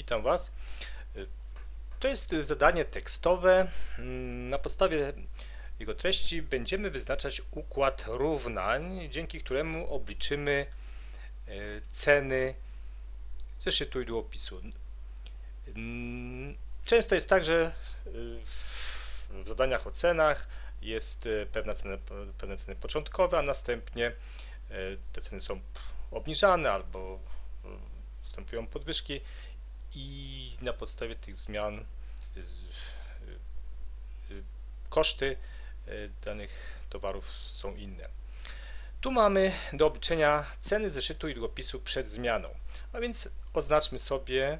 Witam Was. To jest zadanie tekstowe. Na podstawie jego treści będziemy wyznaczać układ równań, dzięki któremu obliczymy e, ceny zeszytu i długopisu. Często jest tak, że w zadaniach o cenach jest e, pewna cena, pewne ceny początkowe, a następnie e, te ceny są obniżane albo występują podwyżki i na podstawie tych zmian z, y, y, koszty y, danych towarów są inne. Tu mamy do obliczenia ceny zeszytu i długopisu przed zmianą, a więc oznaczmy sobie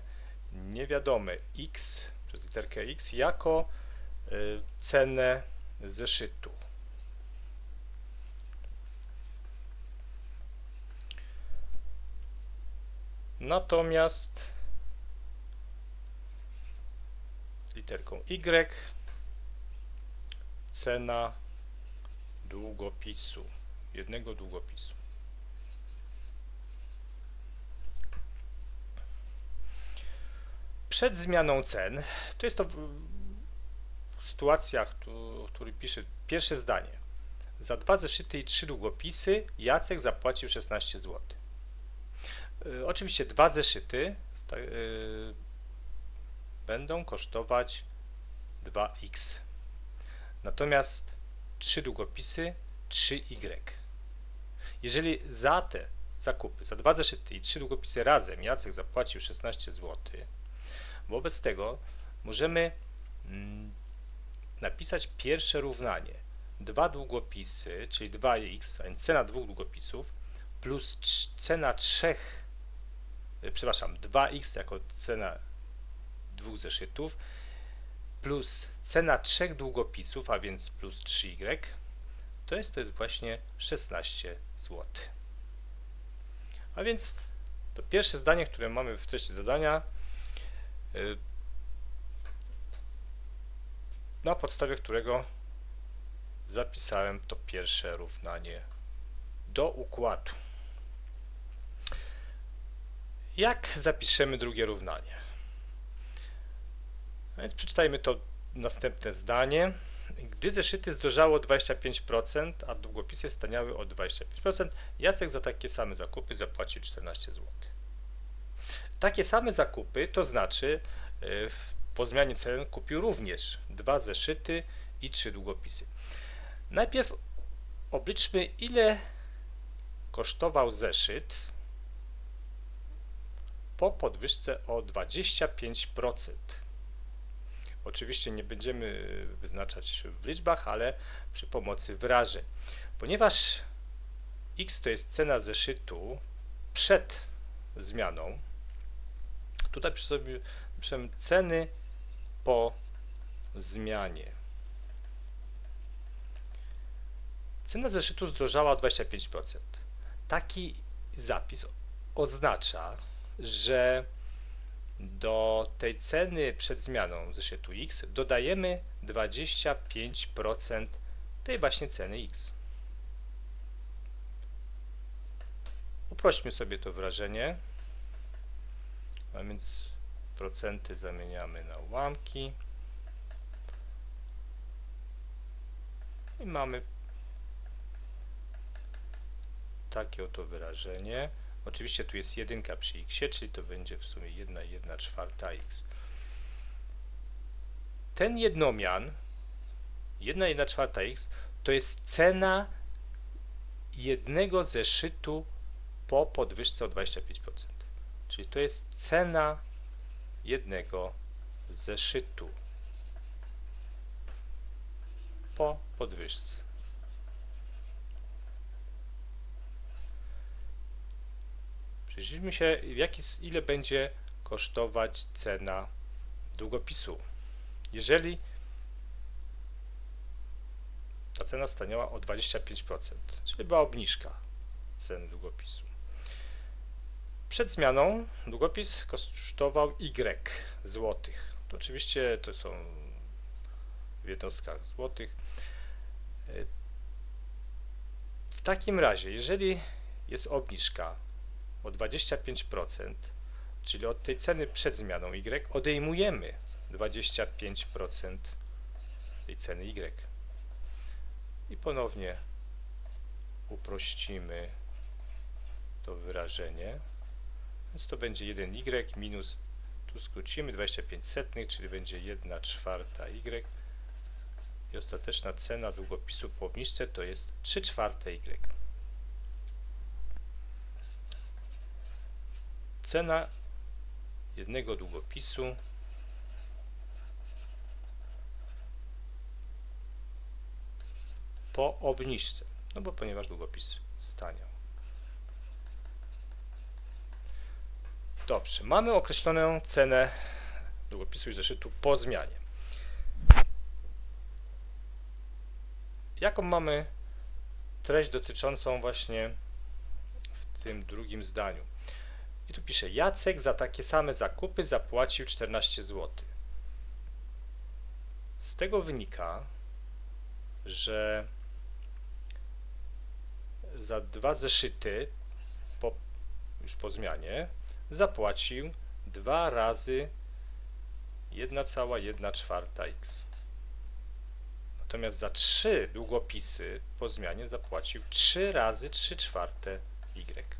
niewiadome x przez literkę x jako cenę zeszytu. Natomiast literką Y cena długopisu, jednego długopisu. Przed zmianą cen, to jest to w sytuacjach, w której piszę pierwsze zdanie. Za dwa zeszyty i trzy długopisy Jacek zapłacił 16 zł. Y, oczywiście dwa zeszyty y, będą kosztować 2x. Natomiast trzy długopisy 3y. Jeżeli za te zakupy, za dwa zeszyty i trzy długopisy razem Jacek zapłacił 16 zł, wobec tego możemy mm, napisać pierwsze równanie. Dwa długopisy, czyli 2x, a więc cena dwóch długopisów, plus cena trzech E, przepraszam, 2x jako cena dwóch zeszytów plus cena trzech długopisów, a więc plus 3y, to jest, to jest właśnie 16 zł. A więc to pierwsze zdanie, które mamy w treści zadania, e, na podstawie którego zapisałem to pierwsze równanie do układu. Jak zapiszemy drugie równanie? A więc przeczytajmy to następne zdanie. Gdy zeszyty zdrożało 25%, a długopisy staniały o 25%, Jacek za takie same zakupy zapłacił 14 zł. Takie same zakupy, to znaczy e, po zmianie cen kupił również dwa zeszyty i trzy długopisy. Najpierw obliczmy ile kosztował zeszyt po podwyżce o 25%. Oczywiście nie będziemy wyznaczać w liczbach, ale przy pomocy wyrażeń. Ponieważ x to jest cena zeszytu przed zmianą, tutaj przy sobie piszemy ceny po zmianie. Cena zeszytu zdrożała o 25%. Taki zapis oznacza, że do tej ceny przed zmianą zeszytu X dodajemy 25% tej właśnie ceny X. Uprośćmy sobie to wrażenie, a więc procenty zamieniamy na ułamki i mamy takie oto wyrażenie. Oczywiście tu jest jedynka przy x, czyli to będzie w sumie 1 1 czwarta x. Ten jednomian, 1 1 czwarta x, to jest cena jednego zeszytu po podwyżce o 25%. Czyli to jest cena jednego zeszytu po podwyżce. Przyjrzyjmy się, jaki, ile będzie kosztować cena długopisu. Jeżeli ta cena staniała o 25%, czyli była obniżka ceny długopisu. Przed zmianą długopis kosztował Y złotych. To oczywiście to są w jednostkach złotych. W takim razie, jeżeli jest obniżka o 25%, czyli od tej ceny przed zmianą y, odejmujemy 25% tej ceny y. I ponownie uprościmy to wyrażenie. Więc to będzie 1y minus, tu skrócimy 25 setnych, czyli będzie 1 czwarta y. I ostateczna cena długopisu po obniżce to jest 3 czwarte y. Cena jednego długopisu po obniżce, no bo ponieważ długopis staniał. Dobrze, mamy określoną cenę długopisu i zeszytu po zmianie. Jaką mamy treść dotyczącą właśnie w tym drugim zdaniu? I tu pisze, Jacek za takie same zakupy zapłacił 14 zł. Z tego wynika, że za dwa zeszyty po, już po zmianie zapłacił dwa razy 1,1 czwarta x. Natomiast za trzy długopisy po zmianie zapłacił 3 razy 3 czwarte y.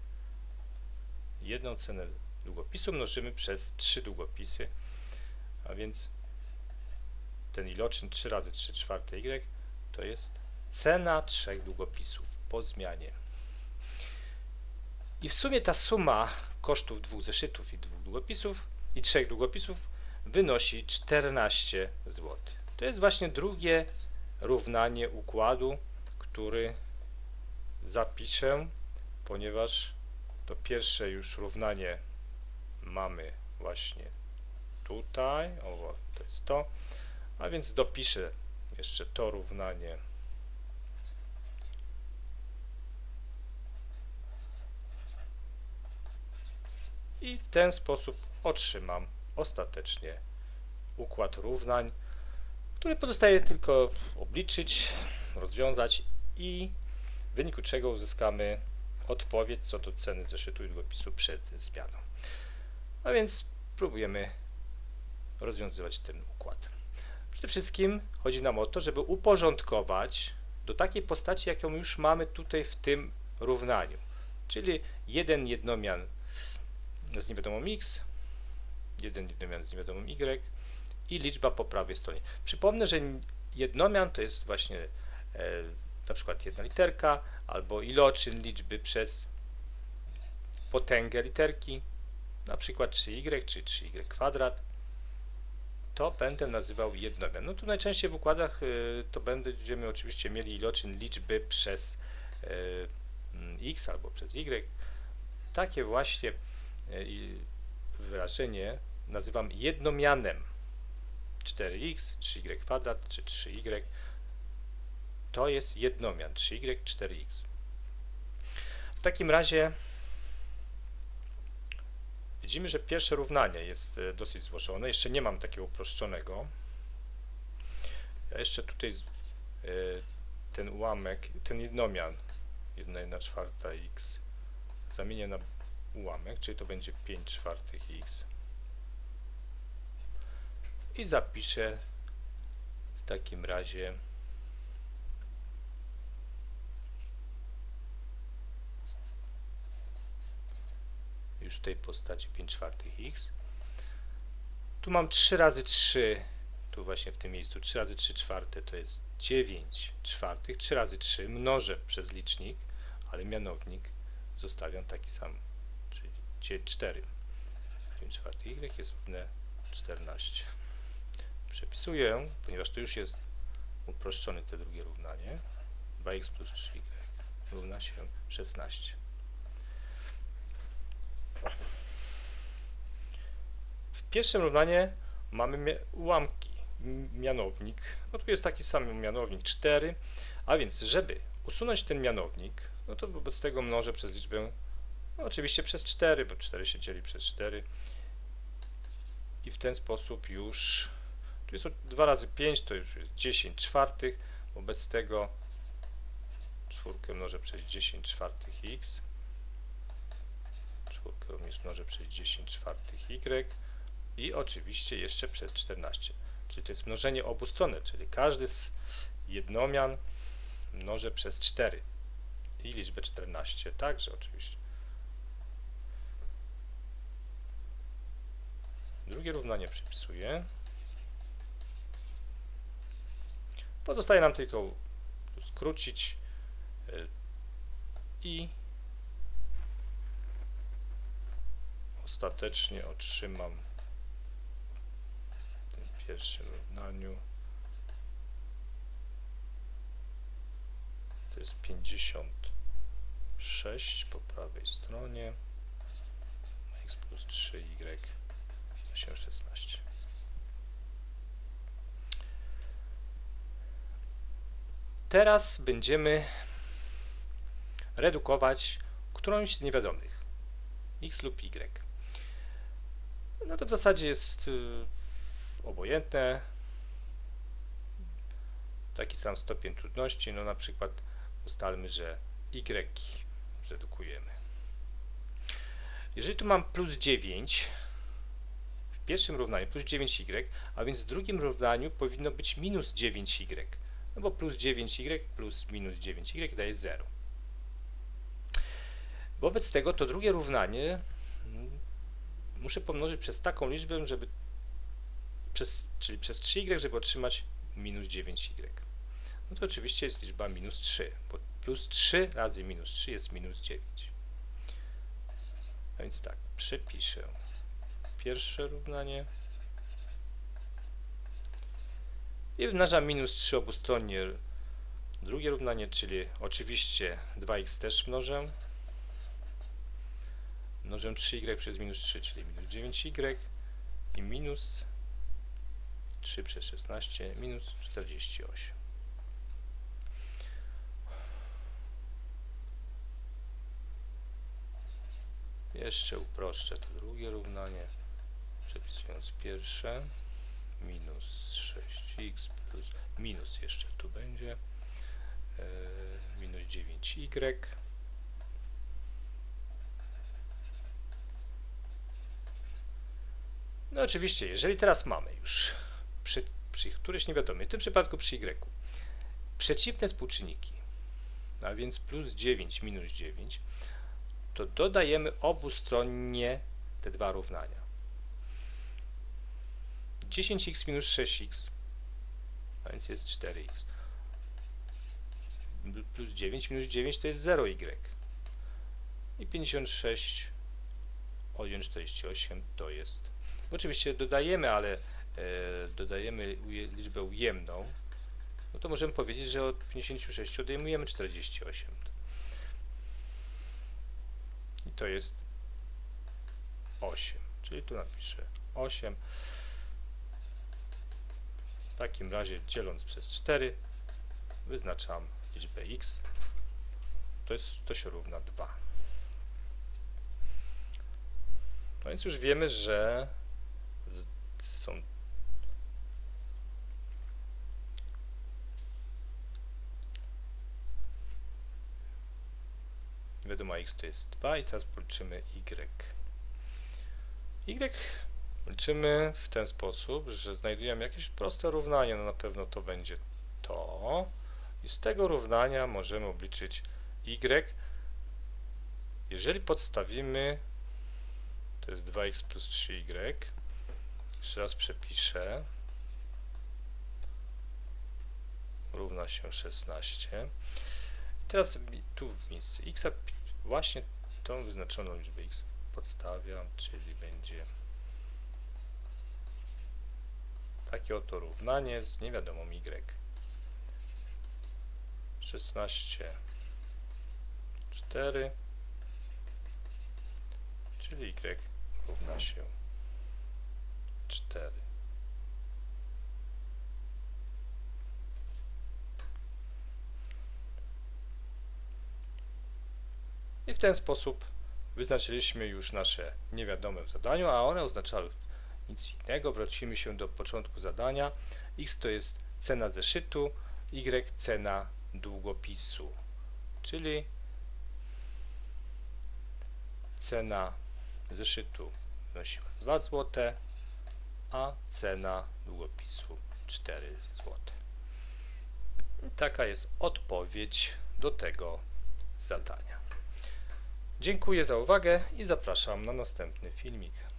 Jedną cenę długopisu mnożymy przez 3 długopisy, a więc ten iloczyn 3 razy 3 czwarte y to jest cena trzech długopisów po zmianie. I w sumie ta suma kosztów dwóch zeszytów i dwóch długopisów i trzech długopisów wynosi 14 zł. To jest właśnie drugie równanie układu, który zapiszę, ponieważ to pierwsze już równanie mamy właśnie tutaj, o to jest to, a więc dopiszę jeszcze to równanie. I w ten sposób otrzymam ostatecznie układ równań, który pozostaje tylko obliczyć, rozwiązać i w wyniku czego uzyskamy odpowiedź co do ceny zeszytu i długopisu przed zmianą. A więc próbujemy rozwiązywać ten układ. Przede wszystkim chodzi nam o to, żeby uporządkować do takiej postaci, jaką już mamy tutaj w tym równaniu, czyli jeden jednomian z niewiadomą x, jeden jednomian z niewiadomą y i liczba po prawej stronie. Przypomnę, że jednomian to jest właśnie e, na przykład jedna literka albo iloczyn liczby przez potęgę literki, na przykład 3y czy 3y kwadrat, to będę nazywał jednomian. No tu najczęściej w układach y, to będziemy oczywiście mieli iloczyn liczby przez y, x albo przez y. Takie właśnie y, wyrażenie nazywam jednomianem. 4x, 3y kwadrat czy 3y to jest jednomian 3y, 4x. W takim razie widzimy, że pierwsze równanie jest e, dosyć złożone. Jeszcze nie mam takiego uproszczonego. Ja jeszcze tutaj e, ten ułamek, ten jednomian 1 czwarta x zamienię na ułamek, czyli to będzie 5 czwartych x i zapiszę w takim razie już w tej postaci 5 czwartych x. Tu mam 3 razy 3, tu właśnie w tym miejscu 3 razy 3 czwarte to jest 9 czwartych, 3 razy 3 mnożę przez licznik, ale mianownik zostawiam taki sam, czyli 4. 5 czwartych y jest równe 14. Przepisuję, ponieważ to już jest uproszczone te drugie równanie. 2x plus 3y równa się 16. W pierwszym równanie mamy ułamki, mianownik. No tu jest taki sam mianownik 4, a więc żeby usunąć ten mianownik, no to wobec tego mnożę przez liczbę, no oczywiście przez 4, bo 4 się dzieli przez 4 i w ten sposób już, tu jest 2 razy 5, to już jest 10 czwartych, wobec tego czwórkę mnożę przez 10 czwartych x czwórkę również mnożę przez 10 czwartych y i oczywiście jeszcze przez 14. Czyli to jest mnożenie obu stron, czyli każdy z jednomian mnożę przez 4 i liczbę 14 także oczywiście. Drugie równanie przypisuję. Pozostaje nam tylko skrócić y, i ostatecznie otrzymam w tym pierwszym równaniu. To jest 56 po prawej stronie. X plus 3y 8, 16 teraz będziemy redukować którąś z niewiadomych x lub y no to w zasadzie jest y, obojętne. Taki sam stopień trudności, no na przykład ustalmy, że y redukujemy. Jeżeli tu mam plus 9, w pierwszym równaniu plus 9y, a więc w drugim równaniu powinno być minus 9y, no bo plus 9y plus minus 9y daje 0. Wobec tego to drugie równanie muszę pomnożyć przez taką liczbę, żeby przez, czyli przez 3y, żeby otrzymać minus 9y. No to oczywiście jest liczba minus 3, bo plus 3 razy minus 3 jest minus 9. A więc tak, przepiszę pierwsze równanie i wymnażam minus 3 obustronnie drugie równanie, czyli oczywiście 2x też mnożę mnożę 3y przez minus 3, czyli minus 9y i minus 3 przez 16 minus 48. Jeszcze uproszczę to drugie równanie, przepisując pierwsze, minus 6x plus, minus jeszcze tu będzie, e, minus 9y No oczywiście, jeżeli teraz mamy już przy, przy któryś niewiadomy, w tym przypadku przy y, przeciwne współczynniki, a więc plus 9 minus 9, to dodajemy obustronnie te dwa równania. 10x minus 6x, a więc jest 4x. Plus 9 minus 9 to jest 0y. I 56 odjąć 48 to jest Oczywiście dodajemy, ale e, dodajemy liczbę ujemną, no to możemy powiedzieć, że od 56 odejmujemy 48. I to jest 8, czyli tu napiszę 8. W takim razie dzieląc przez 4 wyznaczam liczbę x, to, jest, to się równa 2. No więc już wiemy, że są wiadomo x to jest 2 i teraz policzymy y. y liczymy w ten sposób, że znajdujemy jakieś proste równanie, no na pewno to będzie to i z tego równania możemy obliczyć y. Jeżeli podstawimy to jest 2x plus 3y jeszcze raz przepiszę. Równa się 16. I teraz tu w miejsce x właśnie tą wyznaczoną liczbę x podstawiam, czyli będzie takie oto równanie z niewiadomą y. 16 4 czyli y równa się 4. I w ten sposób wyznaczyliśmy już nasze niewiadome w zadaniu, a one oznaczały nic innego. Wrócimy się do początku zadania. X to jest cena zeszytu, Y cena długopisu, czyli cena zeszytu wynosiła 2 zł, a cena długopisu 4 zł. Taka jest odpowiedź do tego zadania. Dziękuję za uwagę i zapraszam na następny filmik.